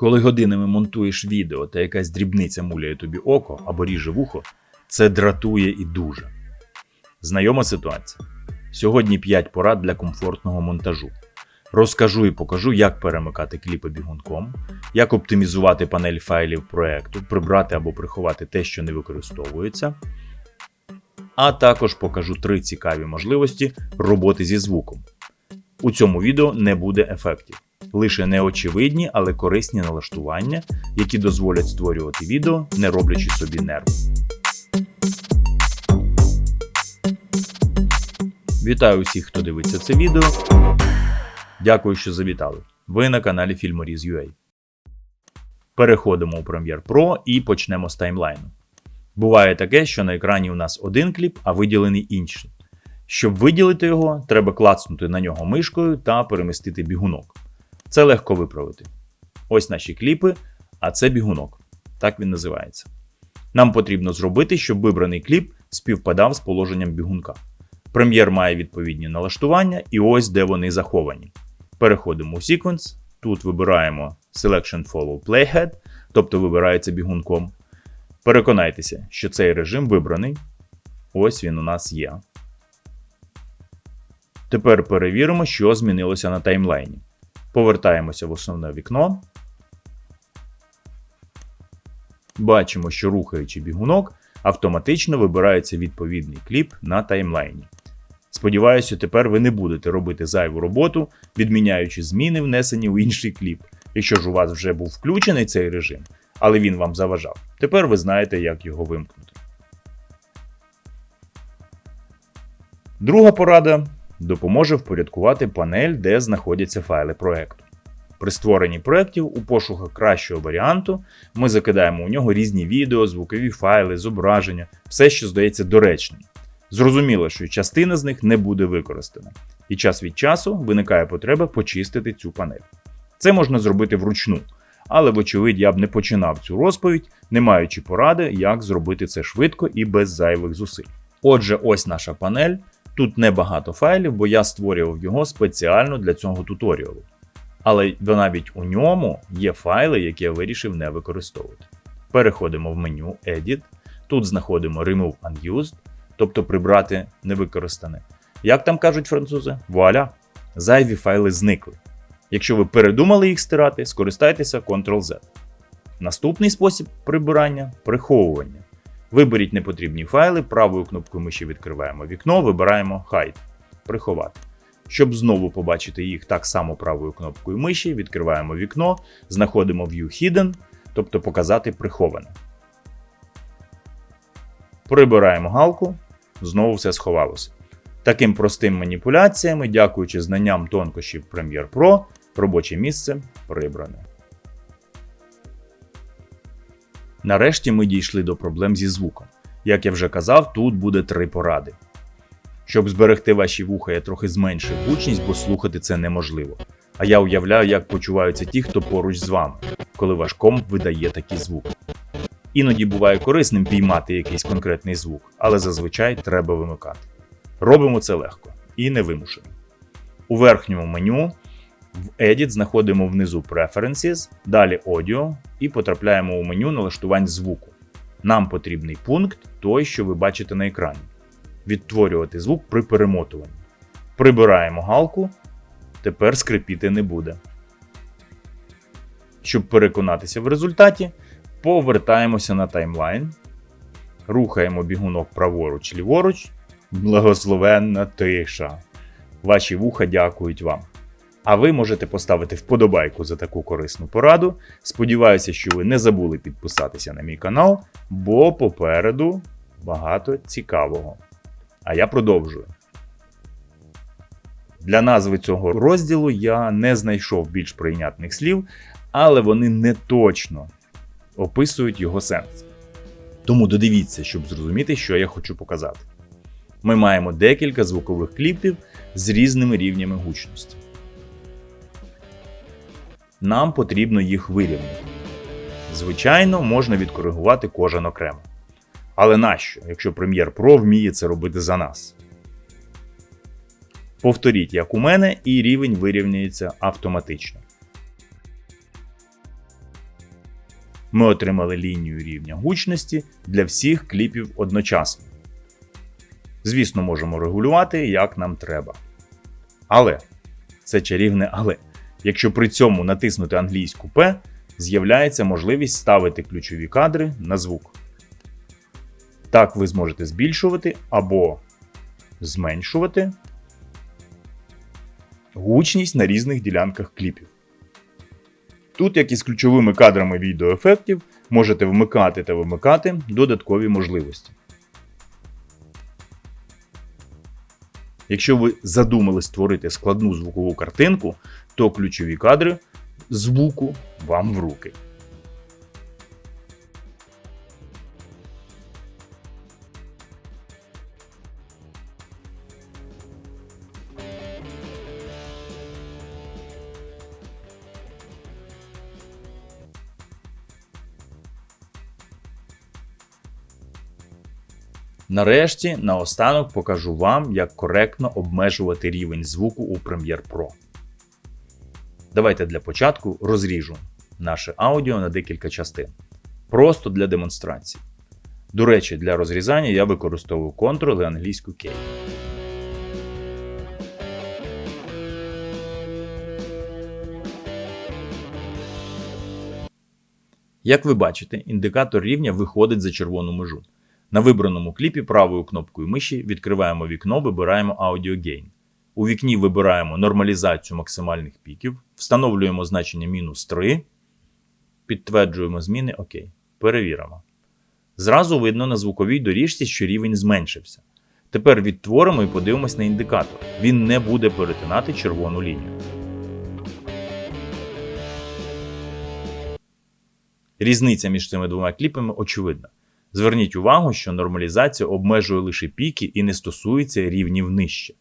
Коли годинами монтуєш відео та якась дрібниця муляє тобі око або ріже вухо, це дратує і дуже. Знайома ситуація. Сьогодні 5 порад для комфортного монтажу. Розкажу і покажу, як перемикати кліпи бігунком, як оптимізувати панель файлів проекту, прибрати або приховати те, що не використовується. А також покажу три цікаві можливості роботи зі звуком. У цьому відео не буде ефектів, лише неочевидні, але корисні налаштування, які дозволять створювати відео, не роблячи собі нерв. Вітаю усіх, хто дивиться це відео. Дякую, що завітали. Ви на каналі Фільморіз.ua. Переходимо у Premiere Pro і почнемо з таймлайну. Буває таке, що на екрані у нас один кліп, а виділений інший. Щоб виділити його, треба клацнути на нього мишкою та перемістити бігунок. Це легко виправити. Ось наші кліпи, а це бігунок. Так він називається. Нам потрібно зробити, щоб вибраний кліп співпадав з положенням бігунка. Прем'єр має відповідні налаштування, і ось де вони заховані. Переходимо у Sequence. Тут вибираємо Selection Follow Playhead, тобто вибирається бігунком. Переконайтеся, що цей режим вибраний. Ось він у нас є. Тепер перевіримо, що змінилося на таймлайні. Повертаємося в основне вікно. Бачимо, що рухаючи бігунок, автоматично вибирається відповідний кліп на таймлайні. Сподіваюся, тепер ви не будете робити зайву роботу, відміняючи зміни, внесені у інший кліп, якщо ж у вас вже був включений цей режим, але він вам заважав. Тепер ви знаєте, як його вимкнути. Друга порада допоможе впорядкувати панель, де знаходяться файли проекту. При створенні проєктів у пошуках кращого варіанту ми закидаємо у нього різні відео, звукові файли, зображення, все, що здається доречним. Зрозуміло, що частина з них не буде використана, і час від часу виникає потреба почистити цю панель. Це можна зробити вручну, але, вочевидь, я б не починав цю розповідь, не маючи поради, як зробити це швидко і без зайвих зусиль. Отже, ось наша панель. Тут небагато файлів, бо я створював його спеціально для цього туторіалу. Але навіть у ньому є файли, які я вирішив не використовувати. Переходимо в меню Edit. Тут знаходимо Remove Unused, тобто прибрати невикористане. Як там кажуть французи? Вуаля! Зайві файли зникли. Якщо ви передумали їх стирати, скористайтеся Ctrl-Z. Наступний спосіб прибирання приховування. Виберіть непотрібні файли, правою кнопкою миші відкриваємо вікно, вибираємо Hide приховати. Щоб знову побачити їх так само правою кнопкою миші, відкриваємо вікно, знаходимо View Hidden, тобто показати приховане. Прибираємо галку, знову все сховалося. Таким простим маніпуляціями, дякуючи знанням тонкощів Premiere Pro, робоче місце прибране. Нарешті ми дійшли до проблем зі звуком. Як я вже казав, тут буде три поради. Щоб зберегти ваші вуха, я трохи зменшив гучність, бо слухати це неможливо. А я уявляю, як почуваються ті, хто поруч з вами, коли ваш комп видає такі звуки. Іноді буває корисним піймати якийсь конкретний звук, але зазвичай треба вимикати. Робимо це легко і невимушено. У верхньому меню в Edit знаходимо внизу Preferences, далі Audio і потрапляємо у меню налаштувань звуку. Нам потрібний пункт той, що ви бачите на екрані. Відтворювати звук при перемотуванні. Прибираємо галку, тепер скрипіти не буде. Щоб переконатися в результаті, повертаємося на таймлайн, рухаємо бігунок праворуч ліворуч. Благословенна тиша. Ваші вуха дякують вам. А ви можете поставити вподобайку за таку корисну пораду. Сподіваюся, що ви не забули підписатися на мій канал, бо попереду багато цікавого. А я продовжую. Для назви цього розділу я не знайшов більш прийнятних слів, але вони не точно описують його сенс. Тому додивіться, щоб зрозуміти, що я хочу показати. Ми маємо декілька звукових кліпів з різними рівнями гучності. Нам потрібно їх вирівняти. Звичайно, можна відкоригувати кожен окремо. Але нащо, якщо Premiere Pro вміє це робити за нас? Повторіть, як у мене, і рівень вирівняється автоматично. ми отримали лінію рівня гучності для всіх кліпів одночасно. Звісно, можемо регулювати як нам треба. Але це чарівне але. Якщо при цьому натиснути англійську П, з'являється можливість ставити ключові кадри на звук. Так ви зможете збільшувати або зменшувати гучність на різних ділянках кліпів. Тут, як і з ключовими кадрами відеоефектів, можете вмикати та вимикати додаткові можливості. Якщо ви задумали створити складну звукову картинку, то ключові кадри звуку вам в руки. Нарешті, наостанок покажу вам, як коректно обмежувати рівень звуку у Premiere Pro. Давайте для початку розріжу наше аудіо на декілька частин. Просто для демонстрації. До речі, для розрізання я використовую Ctrl і англійську K. Як ви бачите, індикатор рівня виходить за червону межу. На вибраному кліпі правою кнопкою миші відкриваємо вікно, вибираємо Audio Gain. У вікні вибираємо нормалізацію максимальних піків, встановлюємо значення мінус 3, підтверджуємо зміни ОК. Перевіримо. Зразу видно на звуковій доріжці, що рівень зменшився. Тепер відтворимо і подивимось на індикатор. Він не буде перетинати червону лінію. Різниця між цими двома кліпами очевидна. Зверніть увагу, що нормалізація обмежує лише піки і не стосується рівнів нижче.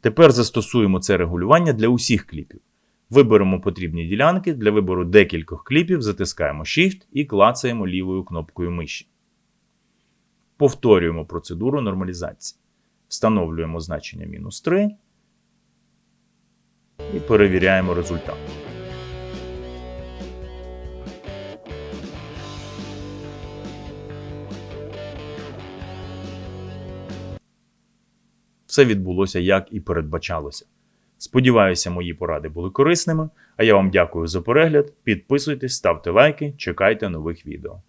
Тепер застосуємо це регулювання для усіх кліпів. Виберемо потрібні ділянки, для вибору декількох кліпів затискаємо Shift і клацаємо лівою кнопкою миші. Повторюємо процедуру нормалізації. Встановлюємо значення мінус 3 і перевіряємо результат. Все відбулося як і передбачалося. Сподіваюся, мої поради були корисними. А я вам дякую за перегляд. Підписуйтесь, ставте лайки, чекайте нових відео.